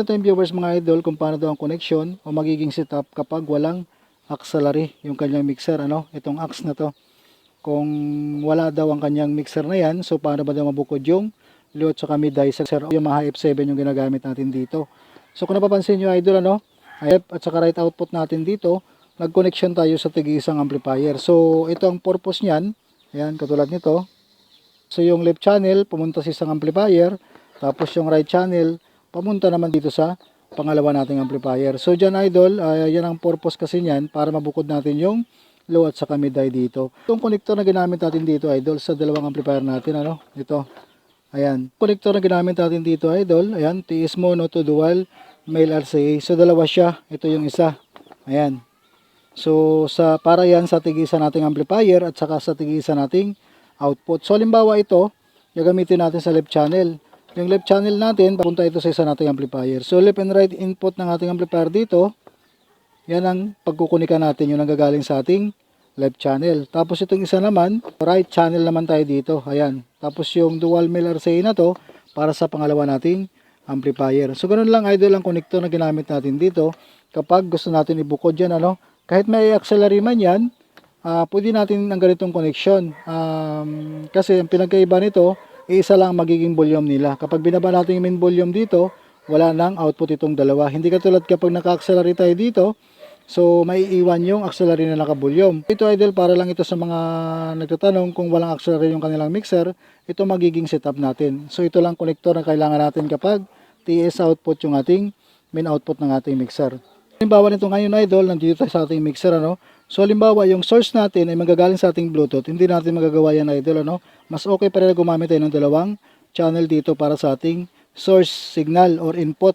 Ito yung viewers mga idol kung paano daw ang connection o magiging setup kapag walang auxiliary yung kanyang mixer ano itong aux na to. Kung wala daw ang kanyang mixer na yan so paano ba daw mabukod yung load sa kami dicer yung mga F7 yung ginagamit natin dito. So kung napapansin nyo idol ano F at saka right output natin dito nag-connection tayo sa tig-isang amplifier. So ito ang purpose niyan. Yan katulad nito. So yung left channel pumunta sa isang amplifier tapos yung right channel pamunta naman dito sa pangalawa nating amplifier. So dyan idol, uh, yan ang purpose kasi niyan para mabukod natin yung low at saka mid eye dito. Itong connector na ginamit natin dito idol sa dalawang amplifier natin ano, ito. Ayan, connector na ginamit natin dito idol, ayan, TS mono to dual male RCA. So dalawa siya, ito yung isa. Ayan. So sa para yan sa tigisa nating amplifier at saka sa tigisa nating output. So halimbawa ito, gagamitin natin sa left channel. Yung left channel natin, papunta ito sa isa nating amplifier. So left and right input ng ating amplifier dito, yan ang pagkukunika natin yung nanggagaling sa ating left channel. Tapos itong isa naman, right channel naman tayo dito. Ayan. Tapos yung dual male RCA na to, para sa pangalawa nating amplifier. So ganun lang idol ang connector na ginamit natin dito. Kapag gusto natin ibukod yan, ano, kahit may auxiliary man yan, ah pwede natin ang ganitong connection. Um, kasi ang pinagkaiba nito, isa lang ang magiging volume nila. Kapag binaba natin yung main volume dito, wala nang output itong dalawa. Hindi katulad kapag naka-auxiliary tayo dito, so may iwan yung auxiliary na naka-volume. Ito idol para lang ito sa mga nagtatanong kung walang auxiliary yung kanilang mixer, ito magiging setup natin. So ito lang connector na kailangan natin kapag TS output yung ating main output ng ating mixer. Halimbawa nito ngayon idol, nandito tayo sa ating mixer ano. So halimbawa yung source natin ay magagaling sa ating Bluetooth, hindi natin magagawa yan idol ano. Mas okay pa rin gumamit tayo ng dalawang channel dito para sa ating source signal or input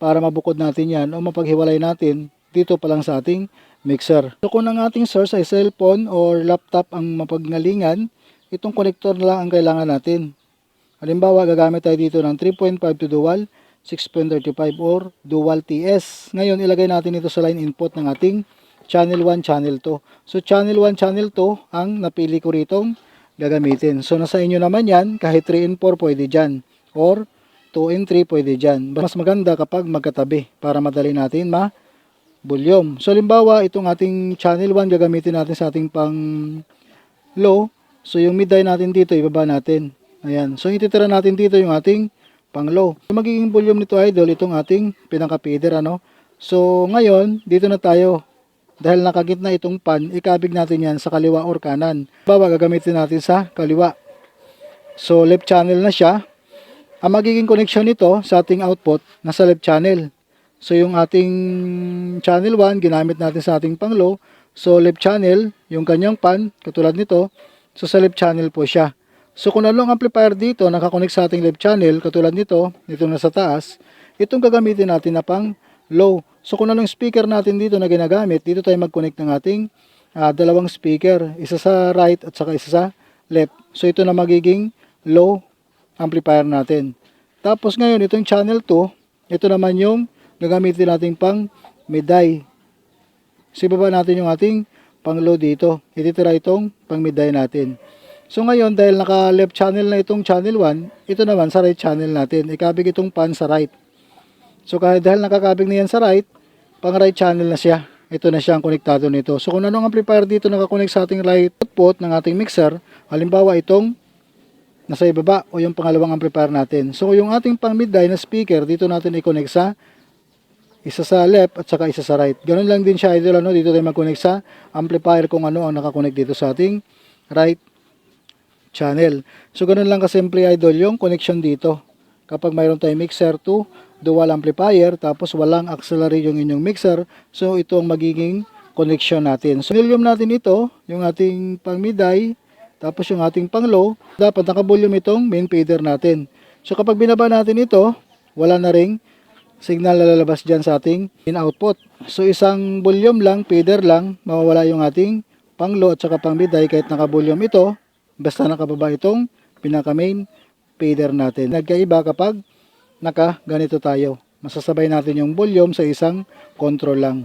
para mabukod natin yan o mapaghiwalay natin dito pa lang sa ating mixer. So kung ang ating source ay cellphone or laptop ang mapagnalingan, itong connector na lang ang kailangan natin. Halimbawa, gagamit tayo dito ng 3.5 to dual, 6.35 or dual TS. Ngayon, ilagay natin ito sa line input ng ating channel 1, channel 2. So, channel 1, channel 2 ang napili ko ritong gagamitin. So, nasa inyo naman yan, kahit 3 and 4 pwede dyan. Or 2 and 3 pwede dyan. Mas maganda kapag magkatabi para madali natin ma volume. So, limbawa, itong ating channel 1 gagamitin natin sa ating pang low. So, yung mid natin dito, ibaba natin. Ayan. So, ititira natin dito yung ating pang low. So, magiging volume nito idol, itong ating pinaka-feeder, ano. So, ngayon, dito na tayo. Dahil nakagitna itong pan, ikabig natin yan sa kaliwa or kanan. Bawa, gagamitin natin sa kaliwa. So, left channel na siya. Ang magiging connection nito sa ating output, nasa left channel. So, yung ating channel 1, ginamit natin sa ating pang low. So, left channel, yung kanyang pan, katulad nito. So, sa left channel po siya. So, kung anong amplifier dito, nakakonect sa ating left channel, katulad nito, nito na sa taas, itong gagamitin natin na pang low. So, kung anong speaker natin dito na ginagamit, dito tayo mag-connect ng ating ah, dalawang speaker. Isa sa right at saka isa sa left. So, ito na magiging low amplifier natin. Tapos ngayon, itong channel 2, ito naman yung gagamitin natin pang mid-eye. So, ibaba natin yung ating pang low dito. Ititira itong pang mid-eye natin. So ngayon, dahil naka left channel na itong channel 1, ito naman sa right channel natin. Ikabig itong pan sa right. So kahit dahil nakakabig na yan sa right, pang right channel na siya. Ito na siya ang konektado nito. So kung anong amplifier dito nakakonect sa ating right output ng ating mixer, halimbawa itong nasa ibaba o yung pangalawang amplifier natin. So yung ating pang mid na speaker, dito natin i-connect sa isa sa left at saka isa sa right. Ganun lang din siya idol ano, dito tayo mag-connect sa amplifier kung ano ang nakakonect dito sa ating right channel. So ganun lang kasimple idol yung connection dito. Kapag mayroon tayong mixer to dual amplifier tapos walang auxiliary yung inyong mixer, so ito ang magiging connection natin. So volume natin ito, yung ating pang mid-eye, tapos yung ating pang low, dapat naka-volume itong main feeder natin. So kapag binaba natin ito, wala na ring signal na lalabas dyan sa ating in output. So isang volume lang, feeder lang, mawawala yung ating pang low at saka pang mid-eye kahit naka-volume ito, basta nakababa itong pinaka main feeder natin. Nagkaiba kapag naka ganito tayo. Masasabay natin yung volume sa isang control lang.